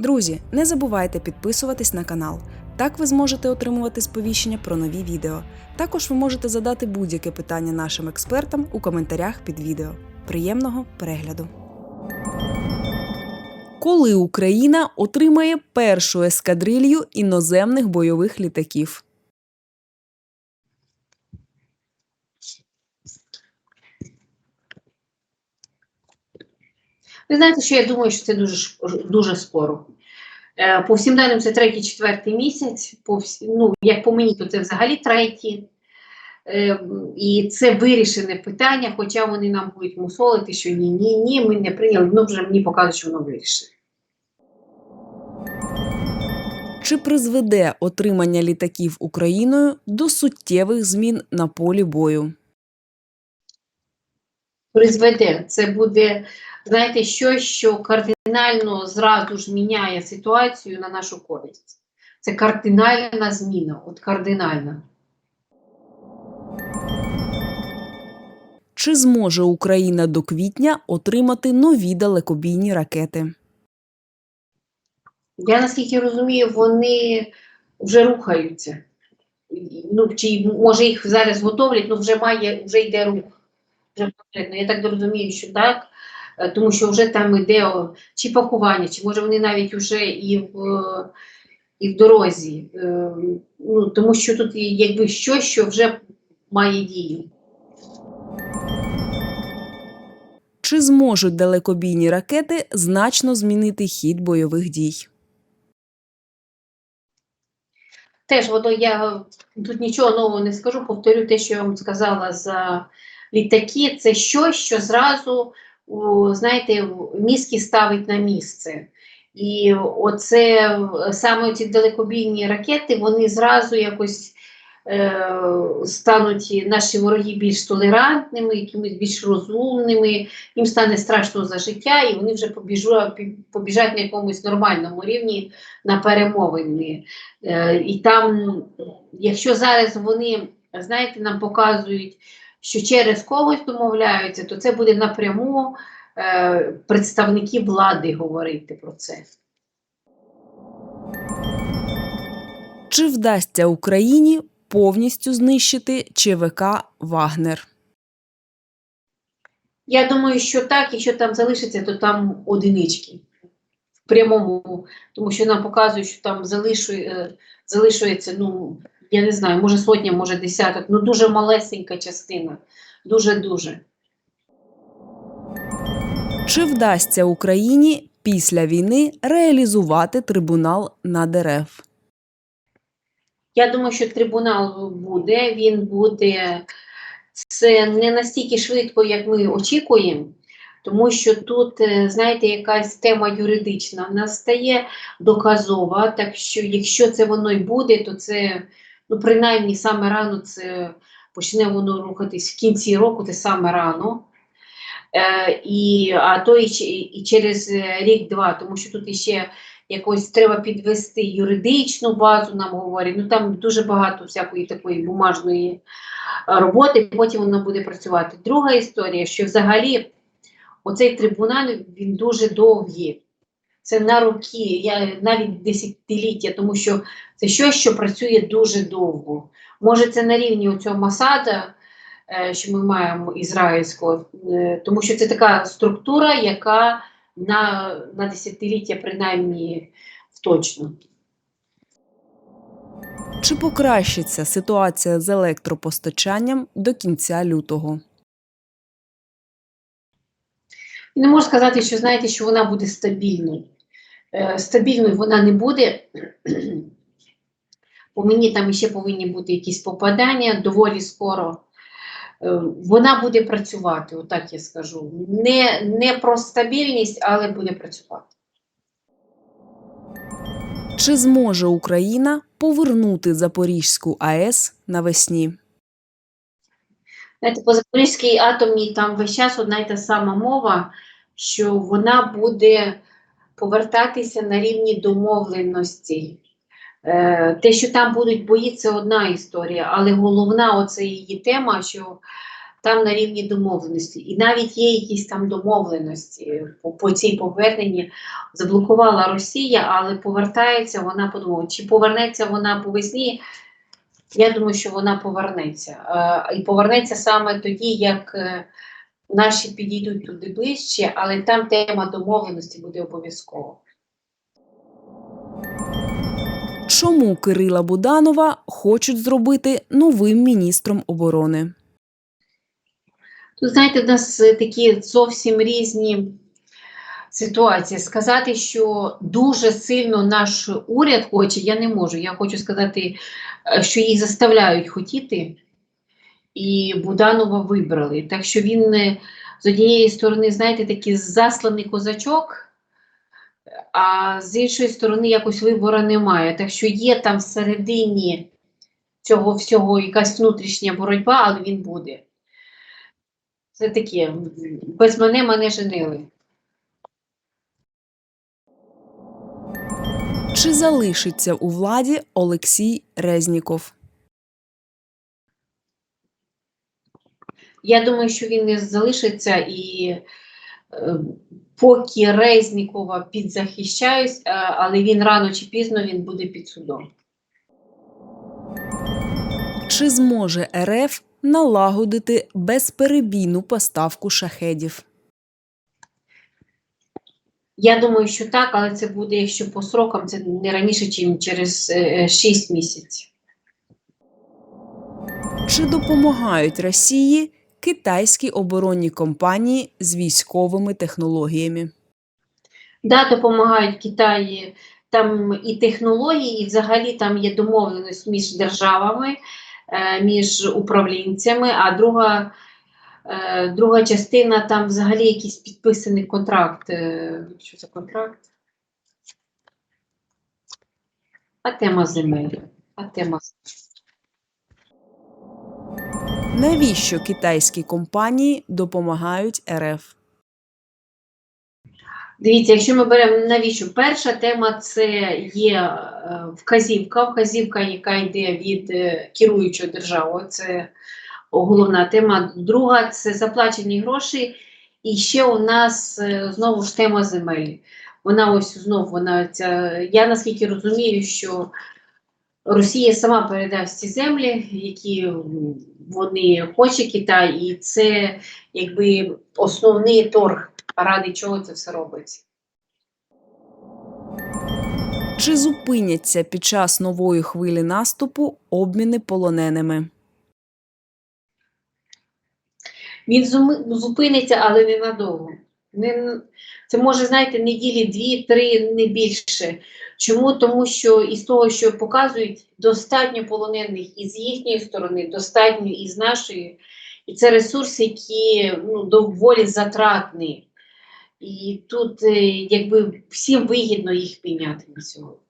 Друзі, не забувайте підписуватись на канал. Так ви зможете отримувати сповіщення про нові відео. Також ви можете задати будь-яке питання нашим експертам у коментарях під відео. Приємного перегляду! Коли Україна отримає першу ескадрилью іноземних бойових літаків? Ви знаєте, що я думаю, що це дуже дуже скоро. Е, По всім даним, це третій, четвертий місяць. По всі, ну, як по мені, то це взагалі третій. Е, І це вирішене питання, хоча вони нам будуть мусолити, що ні, ні, ні, ми не прийняли, ну вже мені показують, що воно вирішено. Чи призведе отримання літаків Україною до суттєвих змін на полі бою? Призведе. Це буде, знаєте, щось, що кардинально зразу ж міняє ситуацію на нашу користь. Це кардинальна зміна, от кардинальна. Чи зможе Україна до квітня отримати нові далекобійні ракети? Я наскільки розумію, вони вже рухаються. Ну, чи може їх зараз готовлять, ну вже має, вже йде рух. Вже. Я так розумію, що так, тому що вже там йде чи пакування, чи може вони навіть вже і в, е, і в дорозі. Е, Ну, тому що тут якби щось, що вже має дію. Чи зможуть далекобійні ракети значно змінити хід бойових дій? Теж воно я тут нічого нового не скажу, повторю те, що я вам сказала за літаки. Це щось, що зразу, знаєте, мізки ставить на місце. І оце саме ці далекобійні ракети, вони зразу якось е, стануть наші вороги більш толерантними, якимись більш розумними, їм стане страшно за життя, і вони вже побіжу, побіжать на якомусь нормальному рівні на перемовини. Е, і там, якщо зараз вони, знаєте, нам показують, що через когось домовляються, то це буде напряму е, представники влади говорити про це. Чи вдасться Україні повністю знищити ЧВК Вагнер? Я думаю, що так, якщо там залишиться, то там одинички. В прямому, тому що нам показують, що там залишує, е, залишується, ну, я не знаю, може сотня, може десяток, ну дуже малесенька частина. Дуже-дуже. Чи вдасться Україні після війни реалізувати трибунал над РФ? Я думаю, що трибунал буде, він буде це не настільки швидко, як ми очікуємо, тому що тут, е, знаєте, якась тема юридична настає доказова. Так що, якщо це воно й буде, то це ну, принаймні саме рано це почне воно рухатись в кінці року, це саме рано. Е, і, а то і, і через е, рік-два, тому що тут іще якось треба підвести юридичну базу, нам говорять. Ну там дуже багато всякої такої бумажної роботи, потім воно буде працювати. Друга історія, що взагалі оцей трибунал він дуже довгий. Це на роки, я навіть десятиліття, тому що це щось, що працює дуже довго. Може, це на рівні цього Масада, е, що ми маємо ізраїльського, е, тому що це така структура, яка на, на десятиліття принаймні точно. Чи покращиться ситуація з електропостачанням до кінця лютого? І не можу сказати, що знаєте, що вона буде стабільною. Е, стабільною вона не буде. По мені там ще повинні бути якісь попадання доволі скоро. Е, вона буде працювати, отак я скажу. Не, не про стабільність, але буде працювати. Чи зможе Україна повернути Запорізьку АЕС навесні? Знаєте, по Запорізькій атомній там весь час одна й та сама мова, що вона буде повертатися на рівні домовленості. Е, те, що там будуть бої, це одна історія, але головна оце її тема, що там на рівні домовленості. І навіть є якісь там домовленості по, по цій поверненні. Заблокувала Росія, але повертається вона подумала, чи повернеться вона по весні. Я думаю, що вона повернеться. Е, і повернеться саме тоді, як е, наші підійдуть туди ближче, але там тема домовленості буде обов'язково. Чому Кирила Буданова хочуть зробити новим міністром оборони? Тут, знаєте, у нас е, такі зовсім різні ситуації. Сказати, що дуже сильно наш уряд хоче, я не можу. Я хочу сказати, що їх заставляють хотіти, і Буданова вибрали. Так що він е, з однієї сторони, знаєте, такий засланий козачок, а з іншої сторони якось вибору немає. Так що є там всередині цього всього якась внутрішня боротьба, але він буде. Це таке, без мене мене женили. Чи залишиться у владі Олексій Резніков? Я думаю, що він не залишиться і е, поки Резнікова підзахищаюсь, е, але він рано чи пізно він буде під судом. Чи зможе РФ налагодити безперебійну поставку шахедів? Я думаю, що так, але це буде, якщо по срокам, це не раніше, ніж через е, 6 місяців. Чи допомагають Росії китайські оборонні компанії з військовими технологіями? Да, допомагають Китаї там і технології, і взагалі там є домовленість між державами, е, між управлінцями, а друга, е, друга частина там взагалі якийсь підписаний контракт. Е, Що це контракт? А тема земель. А тема Навіщо китайські компанії допомагають РФ? Дивіться, якщо ми беремо навіщо? Перша тема це є е, вказівка, вказівка, яка йде від е, керуючої держави. Це головна тема. Друга це заплачені гроші. І ще у нас е, знову ж тема земель. Вона ось знову вона ця. Я наскільки розумію, що Росія сама передасть ці землі, які вони хоче Китай, і це якби основний торг, ради чого це все робиться. Чи зупиняться під час нової хвилі наступу обміни полоненими? Він зупиниться, але ненадовго. Не, це може, знаєте, неділі дві-три, не більше. Чому? Тому що із того, що показують, достатньо полонених і з їхньої сторони, достатньо і з нашої. І це ресурси, які ну, доволі затратні. І тут е, якби всім вигідно їх прийняти на сьогодні.